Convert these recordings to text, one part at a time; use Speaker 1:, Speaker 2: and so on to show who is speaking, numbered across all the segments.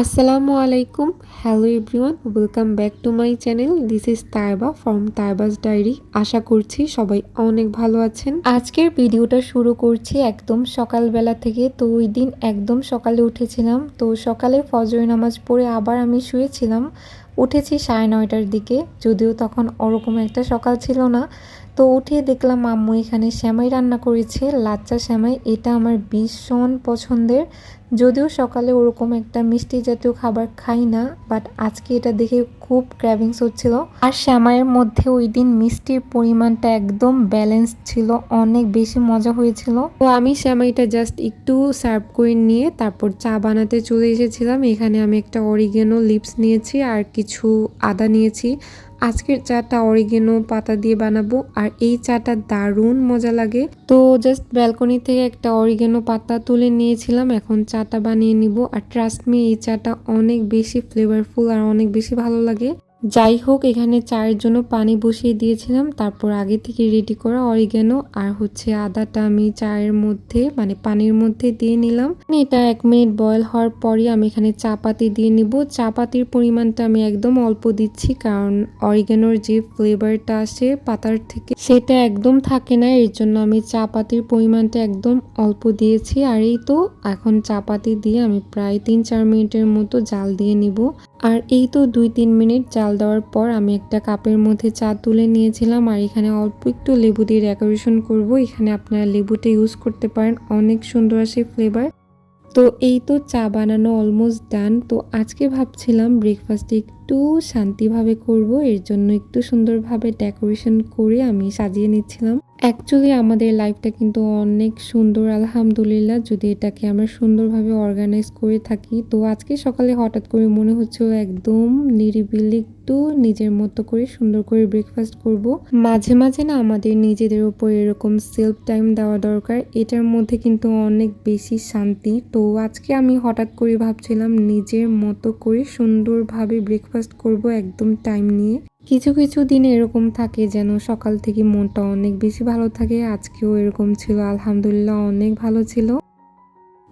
Speaker 1: আসসালামু আলাইকুম hello everyone welcome back to my channel this is Taiba from Taiba's diary আশা করছি সবাই অনেক ভালো আছেন। আজকের ভিডিওটা শুরু করছি একদম সকালবেলা থেকে। তো ওই দিন একদম সকালে উঠেছিলাম। তো সকালে ফজর নামাজ পড়ে আবার আমি শুয়েছিলাম। উঠেছি সাড়ে নয়টার দিকে। যদিও তখন ওরকম একটা সকাল ছিল না। তো উঠে দেখলাম আম্মু এখানে শ্যামাই রান্না করেছে, লাচ্চা শ্যামাই, এটা আমার ভীষণ পছন্দের। যদিও সকালে ওরকম একটা মিষ্টি জাতীয় খাবার খাই না বাট আজকে এটা দেখে খুব ক্র্যাভিংস হচ্ছিল। আর শ্যামাইয়ের মধ্যে ওই দিন মিষ্টির পরিমাণটা একদম ব্যালেন্স ছিল, অনেক বেশি মজা হয়েছিল। তো আমি শ্যামাইটা জাস্ট একটু সার্ভ করে নিয়ে তারপর চা বানাতে চলে এসেছিলাম। এখানে আমি একটা অরিগেনো লিপস নিয়েছি আর কিছু আদা নিয়েছি। আজকের চাটা অরিগেনো পাতা দিয়ে বানাবো, আর এই চাটা দারুণ মজা লাগে। তো জাস্ট ব্যালকনি থেকে একটা অরিগেনো পাতা তুলে নিয়েছিলাম, এখন চাটা বানিয়ে নিব। আর ট্রাস্ট মি এই চাটা অনেক বেশি ফ্লেভারফুল আর অনেক বেশি ভালো লাগে। যাই হোক, এখানে চায়ের জন্য পানি বসিয়ে দিয়েছিলাম। তারপর আগে থেকে রেডি করা অরিগেনো আর হচ্ছে আদাটা আমি চায়ের মধ্যে মানে পানির মধ্যে দিয়ে নিলাম। এটা এক মিনিট বয়েল হওয়ার পরই আমি এখানে চা পাতি দিয়ে নিব। চা পাতির পরিমাণটা আমি একদম অল্প দিচ্ছি, কারণ অরিগেনোর যে ফ্লেভারটা আসে পাতার থেকে, সেটা একদম থাকে না। এর জন্য আমি চা পাতির পরিমাণটা একদম অল্প দিয়েছি। আর এই তো, এখন চা পাতি দিয়ে আমি প্রায় তিন চার মিনিটের মতো জাল দিয়ে নিব। আর এই তো দুই তিন মিনিট চাল দেওয়ার পর আমি একটা কাপের মধ্যে চা তুলে নিয়েছিলাম, আর এখানে অল্প একটু লেবু দিয়ে ডেকোরেশন করব। এখানে আপনারা লেবুটা ইউজ করতে পারেন, অনেক সুন্দর আসে ফ্লেভার তো এই তো চা বানানো অলমোস্ট ডান তো আজকে ভাবছিলাম ব্রেকফাস্টে একটু শান্তিভাবে করব, এর জন্য একটু সুন্দরভাবে ডেকোরেশন করে আমি সাজিয়ে নিচ্ছিলাম। অ্যাকচুয়ালি আমাদের লাইফটা কিন্তু অনেক সুন্দর, আলহামদুলিল্লাহ। যদি এটাকে আমরা সুন্দরভাবে অর্গানাইজ করে থাকি, তো আজকে সকালে হঠাৎ করে মনে হচ্ছিল একদম নিরিবিলি একটু নিজের মতো করে সুন্দর করে ব্রেকফাস্ট করব। মাঝে মাঝে না আমাদের নিজেদের উপর এরকম সেলফ টাইম দেওয়া দরকার, এটার মধ্যে কিন্তু অনেক বেশি শান্তি। তো আজকে আমি হঠাৎ করে ভাবছিলাম নিজের মতো করে সুন্দরভাবে ব্রেকফাস্ট করব একদম টাইম নিয়ে। কিছু কিছু দিন এরকম থাকে যেন সকাল থেকে মনটা অনেক বেশি ভালো থাকে। আজকেও এরকম ছিল, আলহামদুলিল্লাহ অনেক ভালো ছিল।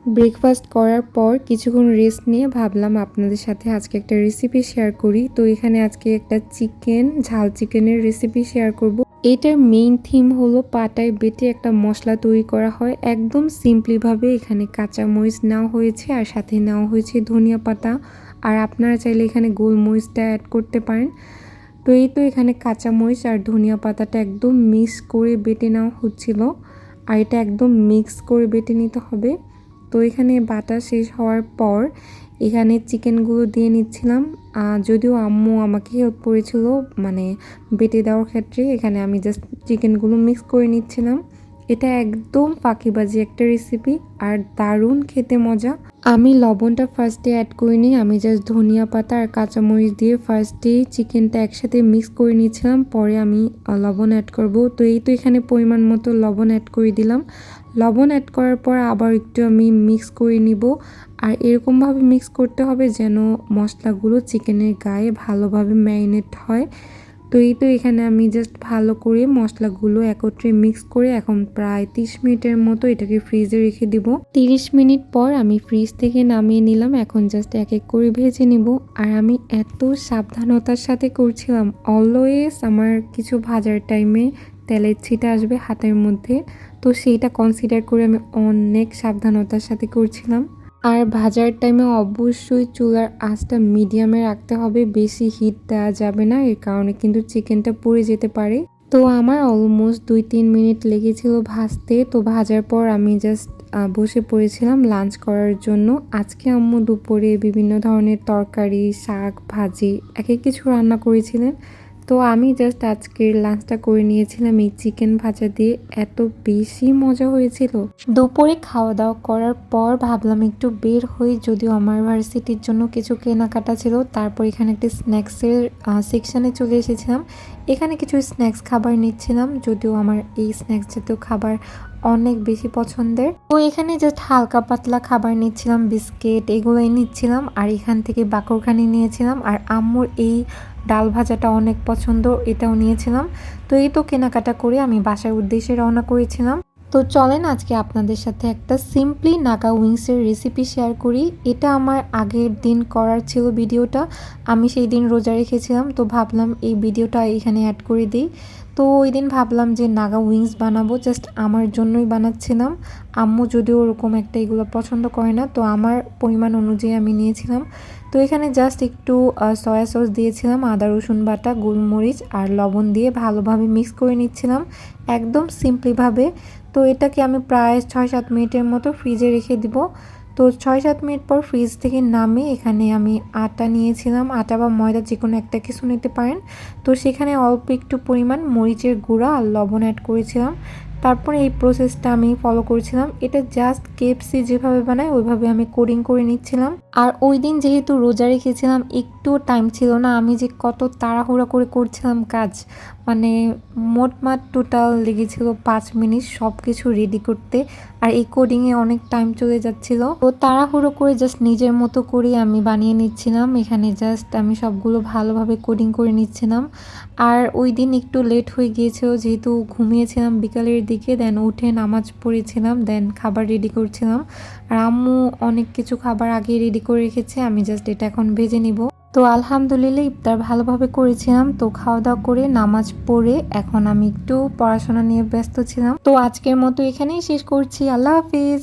Speaker 1: ব্রেকফাস্ট করার পর কিছুক্ষণ রেস্ট নিয়ে ভাবলাম আপনাদের সাথে আজকে একটা রেসিপি শেয়ার করি। তো এখানে আজকে একটা চিকেন ঝাল চিকেনের রেসিপি শেয়ার করব। এটার মেইন থিম হলো পাটায় বেটে একটা মশলা তৈরি করা হয়। একদম সিম্পলিভাবে এখানে কাঁচা মরিচ নেওয়া হয়েছে আর সাথে নেওয়া হয়েছে ধনিয়া পাতা। আর আপনারা চাইলে এখানে গোলমরিচটা অ্যাড করতে পারেন। তো এই তো এখানে কাঁচামরিচ আর ধনিয়া পাতাটা একদম মিক্স করে বেটে নেওয়া হচ্ছিল। আর এটা একদম মিক্স করে বেটে নিতে হবে। তো এখানে বাটা শেষ হওয়ার পর এখানে চিকেনগুলো দিয়ে নিচ্ছিলাম। যদিও আম্মু আমাকে হেল্প করেছিল মানে বেটে দেওয়ার ক্ষেত্রে। এখানে আমি জাস্ট চিকেনগুলো মিক্স করে নিচ্ছিলাম। এটা একদম ফাঁকিবাজি একটা রেসিপি আর দারুণ খেতে মজা। আমি লবণটা ফার্স্টে অ্যাড করিনি আমি জাস্ট ধনিয়া পাতা আর কাঁচামরিচ দিয়ে ফার্স্টে চিকেনটা একসাথে মিক্স করে নিয়েছিলাম, পরে আমি লবণ অ্যাড করব। তো এই তো এখানে পরিমাণ মতো লবণ অ্যাড করে দিলাম। লবণ অ্যাড করার পর আবার একটু আমি মিক্স করে নিব, আর এরকমভাবে মিক্স করতে হবে যেন মশলাগুলো চিকেনের গায়ে ভালোভাবে ম্যারিনেট হয়। তো এই তো এখানে আমি জাস্ট ভালো করে মশলাগুলো একত্রে মিক্স করে এখন প্রায় তিরিশ মিনিটের মতো এটাকে ফ্রিজে রেখে দিব। তিরিশ মিনিট পর আমি ফ্রিজ থেকে নামিয়ে নিলাম, এখন জাস্ট এক এক করে ভেজে নিব। আর আমি এত সাবধানতার সাথে করছিলাম অলওয়েজ আমার কিছু ভাজার টাইমে তেলের ছিটা আসবে হাতের মধ্যে। তো সেইটা কনসিডার করে আমি অনেক সাবধানতার সাথে করছিলাম। আর ভাজার টাইমে অবশ্যই চুলার আঁচটা মিডিয়ামে রাখতে হবে। বেশি হিট দেওয়া যাবে না এর কারণে কিন্তু চিকেনটা পুড়ে যেতে পারে। তো আমার অলমোস্ট দুই তিন মিনিট লেগেছিল ভাজতে। তো ভাজার পর আমি জাস্ট বসে পড়েছিলাম লাঞ্চ করার জন্য। আজকে আম্মু দুপুরে বিভিন্ন ধরনের তরকারি, শাক, ভাজি এক এক কিছু রান্না করেছিলেন। তো আমি জাস্ট আজকের লাঞ্চটা করে নিয়েছিলাম এই চিকেন ভাজা দিয়ে। এত বেশি মজা হয়েছিল। দুপুরে খাওয়া দাওয়া করার পর ভাবলাম একটু বের হই, যদিও আমার ভার্সিটির জন্য কিছু কেনাকাটা ছিল। তারপর এখানে একটি স্ন্যাক্সের সেকশানে চলে এসেছিলাম। এখানে কিছু স্ন্যাক্স খাবার নিচ্ছিলাম, যদিও আমার এই স্ন্যাক্স জাতীয় খাবার অনেক বেশি পছন্দের। তো এখানে জাস্ট হালকা পাতলা খাবার নিচ্ছিলাম, বিস্কিট এগুলোই নিচ্ছিলাম, আর এখান থেকে বাকরখানি নিয়েছিলাম, আর আম্মুর এই ডাল ভাজাটা অনেক পছন্দ, এটাও নিয়েছিলাম। তো এই তো কেনাকাটা করে আমি বাসার উদ্দেশ্যে রওনা করেছিলাম। তো চলেন আজকে আপনাদের সাথে একটা সিম্পলি নাগা উইংসের রেসিপি শেয়ার করি। এটা আমার আগের দিন করার ছিল ভিডিওটা। আমি সেই দিন রোজা রেখেছিলাম, তো ভাবলাম এই ভিডিওটা এখানে অ্যাড করে দিই। তো ওই দিন ভাবলাম যে নাগা উইংস বানাবো জাস্ট আমার জন্যই বানাচ্ছিলাম। আম্মু যদিও ওরকম একটা এগুলো পছন্দ করে না, তো আমার পরিমাণ অনুযায়ী আমি নিয়েছিলাম। তো এখানে জাস্ট একটু সয়া সস দিয়েছিলাম, আদা, রসুন বাটা, গোলমরিচ আর লবণ দিয়ে ভালোভাবে মিক্স করে নিচ্ছিলাম। একদম সিম্পলিভাবে তো এটাকে আমি প্রায় ছয় সাত মিনিটের মতো ফ্রিজে রেখে দিব। তো ছয় সাত মিনিট পর ফ্রিজ থেকে নামে এখানে আমি আটা নিয়েছিলাম। আটা বা ময়দা যে কোনো একটা কিছু নিতে পারেন। তো সেখানে অল্প একটু পরিমাণ মরিচের গুঁড়া আর লবণ অ্যাড করেছিলাম। তারপরে এই প্রসেসটা আমি ফলো করেছিলাম। এটা জাস্ট কেপসি যেভাবে বানায়, ওইভাবে আমি কোডিং করে নিচ্ছিলাম। আর ওই দিন যেহেতু রোজা রেখেছিলাম একটু টাইম ছিল না, আমি যে কত তাড়াহুড়া করে করছিলাম কাজ মানে মোটমাট টোটাল লেগেছিল পাঁচ মিনিট সব কিছু রেডি করতে। আর এই কোডিংয়ে অনেক টাইম চলে যাচ্ছিল। তো তাড়াহুড়ো করে জাস্ট নিজের মতো করে আমি বানিয়ে নিচ্ছিলাম। এখানে জাস্ট আমি সবগুলো ভালোভাবে কোডিং করে নিচ্ছিলাম। আর ওই দিন একটু লেট হয়ে গিয়েছিল, যেহেতু ঘুমিয়েছিলাম বিকালের দিকে দেন উঠে নামাজ পড়েছিলাম দেন খাবার রেডি করছিলাম। আর আম্মু অনেক কিছু খাবার আগে রেডি করে রেখেছে, আমি জাস্ট এটা এখন ভেজে নিব। তো আলহামদুলিল্লাহ ইফতার ভালোভাবে করেছিলাম, তো খাওয়া দাওয়া করে নামাজ পড়ে এখন আমি একটু পড়াশোনা নিয়ে ব্যস্ত ছিলাম। তো আজকের মতো এখানেই শেষ করছি, আল্লাহ হাফিজ।